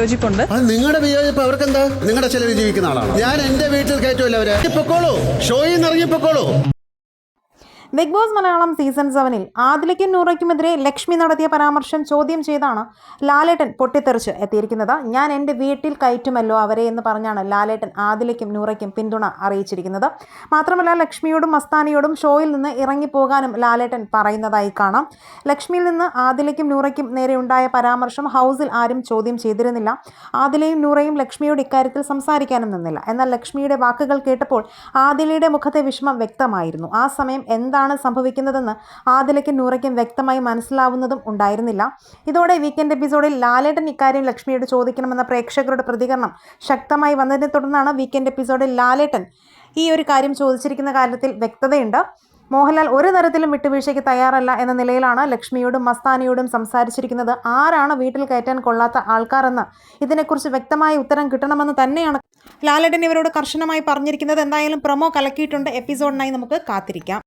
വിയോജിപ്പുണ്ട്. നിങ്ങളുടെ വിയോജിപ്പ് അവർക്ക് എന്താ നിങ്ങളുടെ ചെലവ് ജീവിക്കുന്ന ആളാണ്. ഞാൻ എന്റെ വീട്ടിൽ കയറ്റുമല്ലോ അവരെ. പൊക്കോളൂ ഷോയിൽ നിന്ന് ഇറങ്ങി പൊക്കോളൂ ബിഗ് ബോസ് മലയാളം സീസൺ സെവനിൽ ആദിലയ്ക്കും നൂറയ്ക്കുമെതിരെ ലക്ഷ്മി നടത്തിയ പരാമർശം ചോദ്യം ചെയ്താണ് ലാലേട്ടൻ പൊട്ടിത്തെറിച്ച് എത്തിയിരിക്കുന്നത്. ഞാൻ എന്റെ വീട്ടിൽ കയറ്റുമല്ലോ അവരെ എന്ന് പറഞ്ഞാണ് ലാലേട്ടൻ ആദിലയ്ക്കും നൂറയ്ക്കും പിന്തുണ അറിയിച്ചിരിക്കുന്നത്. മാത്രമല്ല ലക്ഷ്മിയോടും മസ്താനിയോടും ഷോയിൽ നിന്ന് ഇറങ്ങിപ്പോകാനും ലാലേട്ടൻ പറയുന്നതായി കാണാം. ലക്ഷ്മിയിൽ നിന്ന് ആദിലയ്ക്കും നൂറയ്ക്കും നേരെ ഉണ്ടായ പരാമർശം ഹൗസിൽ ആരും ചോദ്യം ചെയ്തിരുന്നില്ല. ആദിലയും നൂറയും ലക്ഷ്മിയോട് ഇക്കാര്യത്തിൽ സംസാരിക്കാനും നിന്നില്ല. എന്നാൽ ലക്ഷ്മിയുടെ വാക്കുകൾ കേട്ടപ്പോൾ ആദിലയുടെ മുഖത്തെ വിഷമം വ്യക്തമായിരുന്നു. ആ സമയം എന്താണ് സംഭവിക്കുന്നതെന്ന് ആദിലയ്ക്കും നൂറയ്ക്കും വ്യക്തമായി മനസ്സിലാവുന്നതും ഉണ്ടായിരുന്നില്ല. ഇതോടെ വീക്കെൻഡ് എപ്പിസോഡിൽ ലാലേട്ടൻ ഇക്കാര്യം ലക്ഷ്മിയോട് ചോദിക്കണമെന്ന പ്രേക്ഷകരുടെ പ്രതികരണം ശക്തമായി വന്നതിനെ തുടർന്നാണ് വീക്കെൻഡ് എപ്പിസോഡിൽ ലാലേട്ടൻ ഈ ഒരു കാര്യം ചോദിച്ചിരിക്കുന്ന കാര്യത്തിൽ വ്യക്തതയുണ്ട്. മോഹൻലാൽ ഒരു തരത്തിലും വിട്ടുവീഴ്ചയ്ക്ക് തയ്യാറല്ല എന്ന നിലയിലാണ് ലക്ഷ്മിയോടും മസ്താനിയോടും സംസാരിച്ചിരിക്കുന്നത്. ആരാണ് വീട്ടിൽ കയറ്റാൻ കൊള്ളാത്ത ആൾക്കാരെന്ന് ഇതിനെക്കുറിച്ച് വ്യക്തമായ ഉത്തരം കിട്ടണമെന്ന് തന്നെയാണ് ലാലേട്ടൻ ഇവരോട് കർശനമായി പറഞ്ഞിരിക്കുന്നത്. എന്തായാലും പ്രൊമോ കലക്കിയിട്ടുണ്ട്. എപ്പിസോഡിനായി നമുക്ക് കാത്തിരിക്കാം.